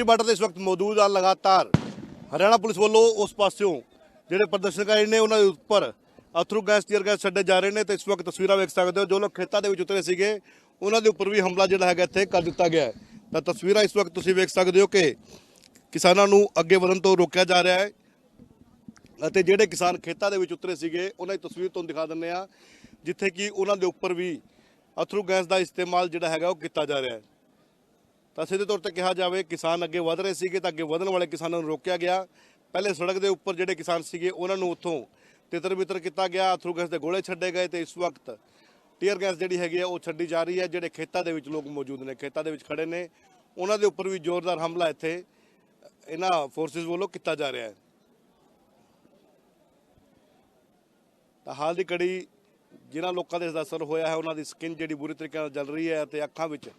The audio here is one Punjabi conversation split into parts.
ਖਨੌਰੀ ਬਾਰਡਰ ਤੇ ਇਸ ਵਕਤ ਮੌਜੂਦ ਆ ਲਗਾਤਾਰ। ਹਰਿਆਣਾ ਪੁਲਿਸ ਵੱਲੋਂ ਉਸ ਪਾਸਿਓਂ ਜਿਹੜੇ ਪ੍ਰਦਰਸ਼ਨਕਾਰੀ ਨੇ ਉਹਨਾਂ ਦੇ ਉੱਪਰ ਅਥਰੂ ਗੈਸ, ਟੀਅਰ ਗੈਸ ਛੱਡੇ ਜਾ ਰਹੇ ਨੇ ਤੇ ਇਸ ਵਕਤ ਤਸਵੀਰਾਂ ਵੇਖ ਸਕਦੇ ਹੋ। ਜੋ ਲੋਕ ਖੇਤਾਂ ਦੇ ਵਿੱਚ ਉਤਰੇ ਸੀਗੇ, ਉਹਨਾਂ ਦੇ ਉੱਪਰ ਵੀ ਹਮਲਾ ਜਿਹੜਾ ਹੈਗਾ ਇੱਥੇ ਕਰ ਦਿੱਤਾ ਗਿਆ ਹੈ। ਤਾਂ ਤਸਵੀਰਾਂ ਇਸ ਵਕਤ ਤੁਸੀਂ ਵੇਖ ਸਕਦੇ ਹੋ ਕਿ ਕਿਸਾਨਾਂ ਨੂੰ ਅੱਗੇ ਵਧਣ ਤੋਂ ਰੋਕਿਆ ਜਾ ਰਿਹਾ ਹੈ ਅਤੇ ਜਿਹੜੇ ਕਿਸਾਨ ਖੇਤਾਂ ਦੇ ਵਿੱਚ ਉਤਰੇ ਸੀਗੇ, ਉਹਨਾਂ ਦੀ ਤਸਵੀਰ ਤੁਹਾਨੂੰ ਦਿਖਾ ਦਿੰਦੇ ਆ ਜਿੱਥੇ ਕਿ ਉਹਨਾਂ ਦੇ ਉੱਪਰ ਵੀ ਅਥਰੂ ਗੈਸ ਦਾ ਇਸਤੇਮਾਲ ਜਿਹੜਾ ਹੈਗਾ ਉਹ ਕੀਤਾ ਜਾ ਰਿਹਾ ਹੈ। ਤਾਂ ਸਿੱਧੇ ਤੌਰ ਤੇ ਕਿਹਾ ਜਾਵੇ ਕਿਸਾਨ ਅੱਗੇ ਵਧ ਰਹੇ ਸੀਗੇ ਤਾਂ ਅੱਗੇ ਵਧਣ ਵਾਲੇ ਕਿਸਾਨਾਂ ਨੂੰ ਰੋਕਿਆ ਗਿਆ। ਪਹਿਲੇ ਸੜਕ ਦੇ ਉੱਪਰ ਜਿਹੜੇ ਕਿਸਾਨ ਸੀਗੇ, ਉਹਨਾਂ ਨੂੰ ਉੱਥੋਂ ਤਿੱਤਰ ਬਿੱਤਰ ਕੀਤਾ ਗਿਆ, ਅਥਰੂ ਗੈਸ ਦੇ ਗੋਲੇ ਛੱਡੇ ਗਏ ਤੇ ਇਸ ਵਕਤ ਟੀਅਰ ਗੈਸ ਜਿਹੜੀ ਹੈਗੀ ਹੈ ਉਹ ਛੱਡੀ ਜਾ ਰਹੀ ਹੈ, ਜਿਹੜੇ ਖੇਤਾਂ ਦੇ ਵਿੱਚ ਲੋਕ ਮੌਜੂਦ ਨੇ, ਖੇਤਾਂ ਦੇ ਵਿੱਚ ਖੜੇ ਨੇ। ਉਹਨਾਂ ਦੇ ਉੱਪਰ ਵੀ ਜ਼ੋਰਦਾਰ ਹਮਲਾ ਇੱਥੇ ਇਹਨਾਂ ਫੋਰਸਿਸ ਵੱਲੋਂ ਕੀਤਾ ਜਾ ਰਿਹਾ ਹੈ। ਤਾਂ ਹਾਲ ਦੀ ਕੜੀ ਜਿਨ੍ਹਾਂ ਲੋਕਾਂ ਦੇ ਇਸ ਦਾ ਅਸਰ ਹੋਇਆ ਹੈ, ਉਹਨਾਂ ਦੀ ਸਕਿਨ ਜਿਹੜੀ ਬੁਰੀ ਤਰੀਕੇ ਨਾਲ ਜਲ ਰਹੀ ਹੈ ਤੇ ਅੱਖਾਂ ਵਿੱਚ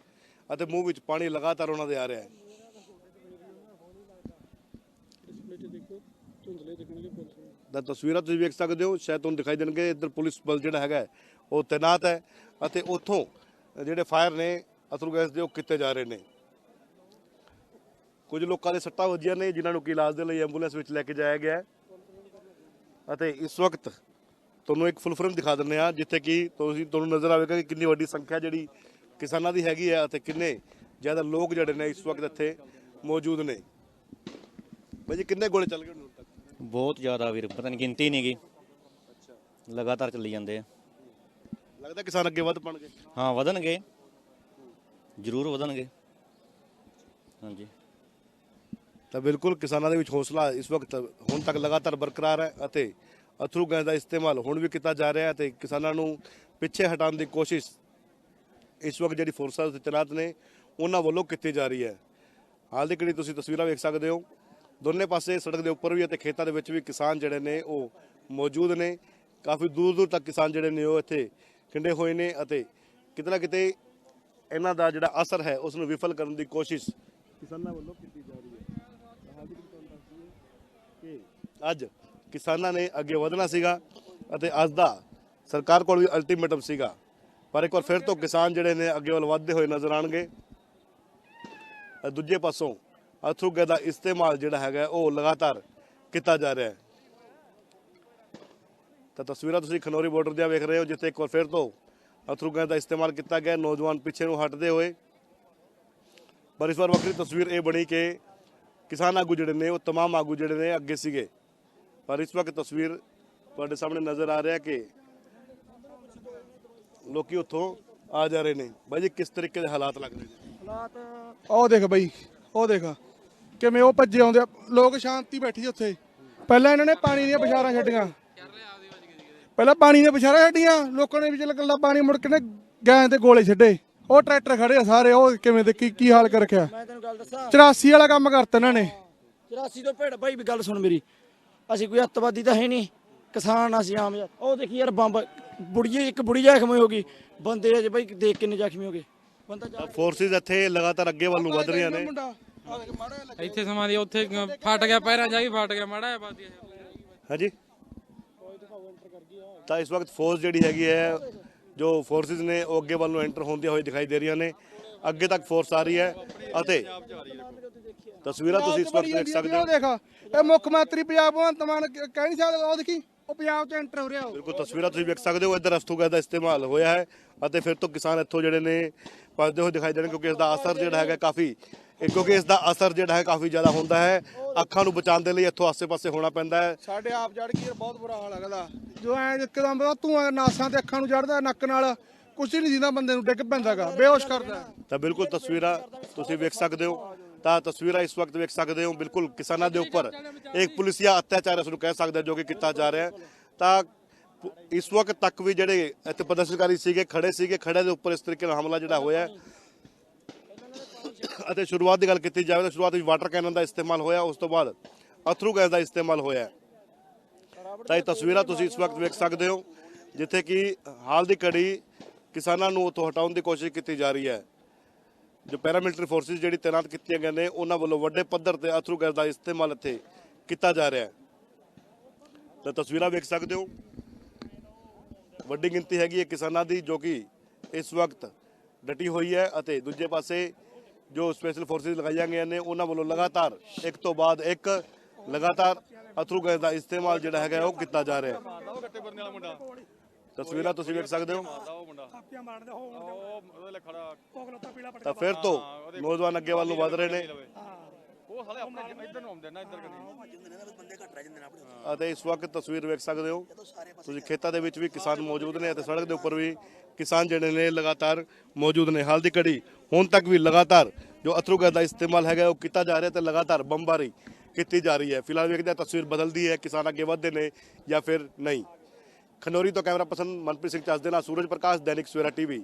ਅਤੇ ਮੂੰਹ ਵਿੱਚ ਪਾਣੀ ਲਗਾਤਾਰ ਉਹਨਾਂ ਦੇ ਆ ਰਿਹਾ ਹੈ। ਦਾ ਤਸਵੀਰਾਂ ਤੁਸੀਂ ਵੇਖ ਸਕਦੇ ਹੋ, ਸ਼ਾਇਦ ਤੁਹਾਨੂੰ ਦਿਖਾਈ ਦੇਣਗੇ, ਇੱਧਰ ਪੁਲਿਸ ਬਲ ਜਿਹੜਾ ਹੈਗਾ ਉਹ ਤੈਨਾਤ ਹੈ ਅਤੇ ਉੱਥੋਂ ਜਿਹੜੇ ਫਾਇਰ ਨੇ ਅਥਰੂ ਗੈਸ ਦੇ ਉਹ ਕੀਤੇ ਜਾ ਰਹੇ ਨੇ। ਕੁਝ ਲੋਕਾਂ ਦੇ ਸੱਟਾਂ ਵੱਜੀਆਂ ਨੇ, ਜਿਨ੍ਹਾਂ ਨੂੰ ਕਿ ਇਲਾਜ ਦੇ ਲਈ ਐਂਬੂਲੈਂਸ ਵਿੱਚ ਲੈ ਕੇ ਜਾਇਆ ਗਿਆ ਹੈ। ਅਤੇ ਇਸ ਵਕਤ ਤੁਹਾਨੂੰ ਇੱਕ ਫੁੱਲ ਫਰੇਮ ਦਿਖਾ ਦਿੰਦੇ ਆ ਜਿੱਥੇ ਕਿ ਤੁਸੀਂ, ਤੁਹਾਨੂੰ ਨਜ਼ਰ ਆਵੇਗਾ ਕਿ ਕਿੰਨੀ ਵੱਡੀ ਸੰਖਿਆ ਜਿਹੜੀ ਕਿਸਾਨਾਂ ਦੀ ਹੈਗੀ ਹੈ ਅਤੇ ਕਿੰਨੇ ਜ਼ਿਆਦਾ ਲੋਕ ਜਿਹੜੇ ਨੇ ਇਸ ਵਕਤ ਇੱਥੇ ਮੌਜੂਦ ਨੇ। ਭਾਈ ਜੀ ਕਿੰਨੇ ਗੋਲੇ ਚੱਲ ਗਏ ਹੁਣ ਤੱਕ? ਬਹੁਤ ਜ਼ਿਆਦਾ ਵੀਰ ਪਤਾ ਨਹੀਂ ਗਿਣਤੀ ਨਹੀਂ ਗਈ ਲਗਾਤਾਰ ਚੱਲੀ ਜਾਂਦੇ ਆ। ਲੱਗਦਾ ਕਿਸਾਨ ਅੱਗੇ ਵੱਧ ਪਣਗੇ? ਹਾਂ ਵਧਣਗੇ। ਜ਼ਰੂਰ ਵਧਣਗੇ। ਹਾਂਜੀ। ਤਾਂ ਬਿਲਕੁਲ ਕਿਸਾਨਾਂ ਦੇ ਵਿੱਚ ਹੌਸਲਾ ਇਸ ਵਕਤ ਹੁਣ ਤੱਕ ਲਗਾਤਾਰ ਬਰਕਰਾਰ ਹੈ ਅਤੇ ਅਥਰੂ ਗੈਸ ਦਾ ਇਸਤੇਮਾਲ ਹੁਣ ਵੀ ਕੀਤਾ ਜਾ ਰਿਹਾ ਹੈ ਤੇ ਕਿਸਾਨਾਂ ਨੂੰ ਪਿੱਛੇ ਹਟਾਉਣ ਦੀ ਕੋਸ਼ਿਸ਼ ਇਸ ਵਕਤ ਜਿਹੜੀ ਫੋਰਸਾਂ ਦੇ ਤੈਨਾਤ ਨੇ, ਉਹਨਾਂ ਵੱਲੋਂ ਕੀਤੀ ਜਾ ਰਹੀ ਹੈ। ਹਾਲ ਦੀ ਕਿਹੜੀ ਤੁਸੀਂ ਤਸਵੀਰਾਂ ਵੇਖ ਸਕਦੇ ਹੋ। ਦੋਨੇ ਪਾਸੇ ਸੜਕ ਦੇ ਉੱਪਰ ਵੀ ਅਤੇ ਖੇਤਾਂ ਦੇ ਵਿੱਚ ਵੀ ਕਿਸਾਨ ਜਿਹੜੇ ਨੇ, ਉਹ ਮੌਜੂਦ ਨੇ। ਕਾਫੀ ਦੂਰ ਦੂਰ ਤੱਕ ਕਿਸਾਨ ਜਿਹੜੇ ਨੇ, ਉਹ ਇੱਥੇ ਖਿੰਡੇ ਹੋਏ ਨੇ ਅਤੇ ਕਿਤੇ ਨਾ ਕਿਤੇ ਇਹਨਾਂ ਦਾ ਜਿਹੜਾ ਅਸਰ ਹੈ ਉਸ ਨੂੰ ਵਿਫਲ ਕਰਨ ਦੀ ਕੋਸ਼ਿਸ਼ ਕਿਸਾਨਾਂ ਵੱਲੋਂ ਕੀਤੀ ਜਾ ਰਹੀ ਹੈ। ਅੱਜ ਕਿਸਾਨਾਂ ਨੇ ਅੱਗੇ ਵਧਣਾ ਸੀਗਾ ਅਤੇ ਅੱਜ ਦਾ ਸਰਕਾਰ ਕੋਲ ਵੀ ਅਲਟੀਮੇਟਮ ਸੀਗਾ। ਪਰ ਇੱਕ ਵਾਰ ਫਿਰ ਤੋਂ ਕਿਸਾਨ ਜਿਹੜੇ ਨੇ ਅੱਗੇ ਵੱਲ ਵਧਦੇ ਹੋਏ ਨਜ਼ਰ ਆਣਗੇ ਦੂਜੇ ਪਾਸੋਂ ਅਥਰੂ ਗੈਸ ਦਾ ਇਸਤੇਮਾਲ ਜਿਹੜਾ ਹੈਗਾ ਉਹ ਲਗਾਤਾਰ ਕੀਤਾ ਜਾ ਰਿਹਾ ਹੈ ਤਾਂ ਤਸਵੀਰਾਂ ਤੁਸੀਂ ਖਨੌਰੀ ਬਾਰਡਰ ਦੀਆਂ ਵੇਖ ਰਹੇ ਹੋ ਜਿੱਥੇ ਇੱਕ ਵਾਰ ਫਿਰ ਤੋਂ ਅਥਰੂ ਗੈਸ ਦਾ ਇਸਤੇਮਾਲ ਕੀਤਾ ਗਿਆ ਨੌਜਵਾਨ ਪਿੱਛੇ ਨੂੰ ਹਟਦੇ ਹੋਏ ਪਰ ਇਸ ਵਾਰ ਵੱਖਰੀ ਤਸਵੀਰ ਇਹ ਬਣੀ ਕਿ ਕਿਸਾਨ ਆਗੂ ਜਿਹੜੇ ਨੇ ਉਹ तमाम ਆਗੂ ਜਿਹੜੇ ਨੇ ਅੱਗੇ ਸੀਗੇ ਪਰ ਇਸ ਵਕਤ ਤਸਵੀਰ ਤੁਹਾਡੇ ਸਾਹਮਣੇ ਨਜ਼ਰ ਆ ਰਿਹਾ ਕਿ ਲੋਕੀ ਉੱਥੋਂ ਆ ਜਾ ਰਹੇ ਨੇ। ਬਾਈ ਜੀ ਕਿਸ ਤਰੀਕੇ ਦੇ ਹਾਲਾਤ ਲੱਗ ਰਹੇ ਨੇ? ਹਾਲਾਤ ਉਹ ਦੇਖ ਬਈ ਉਹ ਦੇਖ। ਕਿਵੇਂ ਉਹ ਭੱਜੇ ਆਉਂਦੇ ਆ। ਲੋਕ ਸ਼ਾਂਤੀ ਬੈਠੀ ਉੱਥੇ। ਪਹਿਲਾਂ ਇਹਨਾਂ ਨੇ ਪਾਣੀ ਦੀਆਂ ਬਿਸ਼ਾਰਾਂ ਛੱਡੀਆਂ। ਪਹਿਲਾਂ ਪਾਣੀ ਦੀਆਂ ਬਿਸ਼ਾਰਾਂ ਛੱਡੀਆਂ। ਲੋਕਾਂ ਨੇ ਵਿੱਚ ਲੱਗਾ ਪਾਣੀ ਮੁੜ ਕੇ ਨੇ ਗੈਂ ਤੇ ਗੋਲੇ ਛੱਡੇ। ਉਹ ਟਰੈਕਟਰ ਖੜੇ ਆ ਸਾਰੇ ਉਹ ਕਿਵੇਂ ਦੇ ਕੀ ਕੀ ਹਾਲ ਕਰ ਰੱਖਿਆ? ਮੈਂ ਤੈਨੂੰ ਗੱਲ ਦੱਸਾਂ। 84 ਵਾਲਾ ਕੰਮ ਕਰਤਾ ਇਹਨਾਂ ਨੇ। 84 ਤੋਂ ਭੇੜ ਬਾਈ ਵੀ ਗੱਲ ਸੁਣ ਮੇਰੀ। ਅਸੀਂ ਕੋਈ ਅੱਤਵਾਦੀ ਤਾਂ ਹੈ ਨਹੀਂ। ਕਿਸਾਨ ਅਸੀਂ ਆਮ ਯਾਰ ਉਹ ਦੇਖੀ ਯਾਰ ਬੰਬ। ਬੁੜੀਏ ਇੱਕ ਬੁੜੀ ਜ਼ਖਮੀ ਹੋ ਗਈ। ਬੰਦੇ ਅਜੇ ਬਾਈ ਦੇਖ ਕਿੰਨੇ ਜ਼ਖਮੀ ਹੋ ਗਏ। ਬੰਦਾ ਜਾ ਫੋਰਸਿਸ ਇੱਥੇ ਲਗਾਤਾਰ ਅੱਗੇ ਵੱਲ ਨੂੰ ਵਧ ਰਹੀਆਂ ਨੇ। ਮੁੰਡਾ ਆ ਦੇਖ ਮਾੜਾ ਜਿਹਾ ਲੱਗਾ। ਇੱਥੇ ਸਮਾਂ ਦੀ ਉੱਥੇ ਫਟ ਗਿਆ ਪੈਰਾਂ ਜਾ ਵੀ ਫਟ ਗਿਆ ਮਾੜਾ ਜਿਹਾ ਬਾਦੀ ਹਾਂਜੀ। ਤਾਂ ਇਸ ਵਕਤ ਫੋਰਸ ਜਿਹੜੀ ਹੈਗੀ ਹੈ ਜੋ ਫੋਰਸਿਸ ਨੇ ਉਹ ਅੱਗੇ ਵੱਲ ਨੂੰ ਐਂਟਰ ਹੁੰਦੀਆਂ ਹੋਈ ਦਿਖਾਈ ਦੇ ਰਹੀਆਂ ਨੇ। ਅੱਗੇ ਤੱਕ ਫੋਰਸ ਆ ਰਹੀ ਹੈ ਅਤੇ ਤਸਵੀਰਾਂ ਤੁਸੀਂ ਇਸ ਵਕਤ ਦੇਖ ਸਕਦੇ ਹੋ। ਦੇਖ ਇਹ ਮੁੱਖ ਮੰਤਰੀ ਪੰਜਾਬ ਭਗਵੰਤ ਮਾਨ ਕ- ਕਹਿ ਨਹੀਂ ਸਕਦਾ ਉਹ ਦੇਖੀ। ਉਹ ਪੰਜਾਬ ਚ ਐਂਟਰ ਹੋ ਰਿਹਾ ਉਹ। ਬਿਲਕੁਲ ਤਸਵੀਰਾਂ ਤੁਸੀਂ ਵੇਖ ਸਕਦੇ ਹੋ ਇੱਧਰ ਅਸਤੂ ਗੈਸ ਦਾ ਇਸਤੇਮਾਲ ਹੋਇਆ ਹੈ ਅਤੇ ਫਿਰ ਤੋਂ ਕਿਸਾਨ ਇੱਥੋਂ ਜਿਹੜੇ ਨੇ ਭੱਜਦੇ ਹੋਏ ਦਿਖਾਈ ਦੇਣ ਕਿਉਂਕਿ ਇਸ ਦਾ ਅਸਰ ਜਿਹੜਾ ਹੈਗਾ ਕਾਫੀ ਇਹ ਕਿਉਂਕਿ ਇਸ ਦਾ ਅਸਰ ਜਿਹੜਾ ਹੈ ਕਾਫੀ ਜ਼ਿਆਦਾ ਹੁੰਦਾ ਹੈ। ਅੱਖਾਂ ਨੂੰ ਬਚਾਉਣ ਦੇ ਲਈ ਇੱਥੋਂ ਆਸੇ-ਪਾਸੇ ਹੋਣਾ ਪੈਂਦਾ ਹੈ। ਸਾਡੇ ਆਪ ਜੜ ਗਈ ਬਹੁਤ ਬੁਰਾ ਹਾਲ ਹੈਗਾ ਜੋ ਐ ਇੱਕਦਮ ਧੂਆਂ ਨਾਸਾਂ ਤੇ ਅੱਖਾਂ ਨੂੰ ਚੜਦਾ ਨੱਕ ਨਾਲ ਕੁਛ ਨਹੀਂ ਦਿੰਦਾ ਬੰਦੇ ਨੂੰ ਡਿੱਗ ਪੈਂਦਾਗਾ ਬੇਹੋਸ਼ ਕਰਦਾ ਤਾਂ ਬਿਲਕੁਲ ਤਸਵੀਰਾਂ ਤੁਸੀਂ ਵੇਖ ਸਕਦੇ ਹੋ। ਤਾਂ ਤਸਵੀਰਾਂ ਇਸ ਵਕਤ ਵੇਖ ਸਕਦੇ ਹੋ, ਬਿਲਕੁਲ ਕਿਸਾਨਾਂ ਦੇ ਉੱਪਰ ਇੱਕ ਪੁਲਿਸੀਆ ਅਤਿਆਚਾਰ ਇਸ ਨੂੰ ਕਹਿ ਸਕਦੇ ਜੋ ਕਿ ਕੀਤਾ ਜਾ ਰਿਹਾ ਤਾਂ ਪੁ- ਇਸ ਵਕਤ ਤੱਕ ਵੀ ਜਿਹੜੇ ਇੱਥੇ ਪ੍ਰਦਰਸ਼ਨਕਾਰੀ ਸੀਗੇ, ਖੜੇ ਸੀਗੇ ਖੜੇ ਦੇ ਉੱਪਰ ਇਸ ਤਰੀਕੇ ਨਾਲ ਹਮਲਾ ਜਿਹੜਾ ਹੋਇਆ ਅਤੇ ਸ਼ੁਰੂਆਤ ਦੀ ਗੱਲ ਕੀਤੀ ਜਾਵੇ ਤਾਂ ਸ਼ੁਰੂਆਤ ਵਿੱਚ ਵਾਟਰ ਕੈਨਨ ਦਾ ਇਸਤੇਮਾਲ ਹੋਇਆ, ਉਸ ਤੋਂ ਬਾਅਦ ਅਥਰੂ ਗੈਸ ਦਾ ਇਸਤੇਮਾਲ ਹੋਇਆ ਤਾਂ ਇਹ ਤਸਵੀਰਾਂ ਤੁਸੀਂ ਇਸ ਵਕਤ ਵੇਖ ਸਕਦੇ ਹੋ, ਜਿੱਥੇ ਕਿ ਹਾਲ ਦੀ ਘੜੀ ਕਿਸਾਨਾਂ ਨੂੰ ਉੱਥੋਂ ਹਟਾਉਣ ਦੀ ਕੋਸ਼ਿਸ਼ ਕੀਤੀ ਜਾ ਰਹੀ ਹੈ। ਜੋ ਪੈਰਾਮਿਲਟਰੀ ਫੋਰਸਿਸ ਜਿਹੜੀ ਤਾਇਨਾਤ ਕੀਤੀਆਂ ਗਈਆਂ ਨੇ ਉਹਨਾਂ ਵੱਲੋਂ ਵੱਡੇ ਪੱਧਰ ਤੇ ਅਥਰੂ ਗੈਸ ਦਾ ਇਸਤੇਮਾਲ ਇੱਥੇ ਕੀਤਾ ਜਾ ਰਿਹਾ ਹੈ। ਤਾਂ ਤਸਵੀਰਾਂ ਵੇਖ ਸਕਦੇ ਹੋ। ਵੱਡੀ ਗਿਣਤੀ ਹੈਗੀ ਹੈ ਕਿਸਾਨਾਂ ਦੀ ਜੋ ਕਿ ਇਸ ਵਕਤ ਡਟੀ ਹੋਈ ਹੈ ਅਤੇ ਦੂਜੇ ਪਾਸੇ ਜੋ ਸਪੈਸ਼ਲ ਫੋਰਸਿਸ ਲਗਾਈਆਂ ਗਈਆਂ ਨੇ ਉਹਨਾਂ ਵੱਲੋਂ ਲਗਾਤਾਰ ਇੱਕ ਤੋਂ ਬਾਅਦ ਇੱਕ ਲਗਾਤਾਰ ਅਥਰੂ ਗੈਸ ਦਾ ਇਸਤੇਮਾਲ ਜਿਹੜਾ ਹੈਗਾ ਉਹ ਕੀਤਾ ਜਾ ਰਿਹਾ ਹੈ। ਤਸਵੀਰਾਂ ਤੁਸੀਂ ਵੇਖ ਸਕਦੇ ਹੋ। ਤਾਂ ਫਿਰ ਤੋਂ ਨੌਜਵਾਨ ਅੱਗੇ ਵੱਲ ਨੂੰ ਵਧ ਰਹੇ ਨੇ। ਅਤੇ ਇਸ ਵਕਤ ਤਸਵੀਰ ਵੇਖ ਸਕਦੇ ਹੋ। ਤੁਸੀਂ ਖੇਤਾਂ ਦੇ ਵਿੱਚ ਵੀ ਕਿਸਾਨ ਮੌਜੂਦ ਨੇ ਅਤੇ ਸੜਕ ਦੇ ਉੱਪਰ ਵੀ ਕਿਸਾਨ ਜਿਹੜੇ ਨੇ ਲਗਾਤਾਰ ਮੌਜੂਦ ਨੇ। ਹਾਲ ਦੀ ਘੜੀ ਹੁਣ ਤੱਕ ਵੀ ਲਗਾਤਾਰ ਜੋ ਅਥਰੂ ਗੈਸ ਦਾ ਇਸਤੇਮਾਲ ਹੈਗਾ ਉਹ ਕੀਤਾ ਜਾ ਰਿਹਾ ਤੇ ਲਗਾਤਾਰ ਬੰਬਾਰੀ ਕੀਤੀ ਜਾ ਰਹੀ ਹੈ। ਫਿਲਹਾਲ ਵੇਖਦੇ ਹਾਂ ਤਸਵੀਰ ਬਦਲਦੀ ਹੈ। ਕਿਸਾਨ ਅੱਗੇ ਵਧਦੇ ਨੇ ਜਾਂ ਫਿਰ ਨਹੀਂ। ਖਨੌਰੀ ਤੋਂ ਕੈਮਰਾ ਪਰਸਨ ਮਨਪ੍ਰੀਤ ਸਿੰਘ ਚੱਜ ਦੇ ਨਾਲ ਸੂਰਜ ਪ੍ਰਕਾਸ਼ ਦੈਨਿਕ ਸਵੇਰਾ ਟੀਵੀ।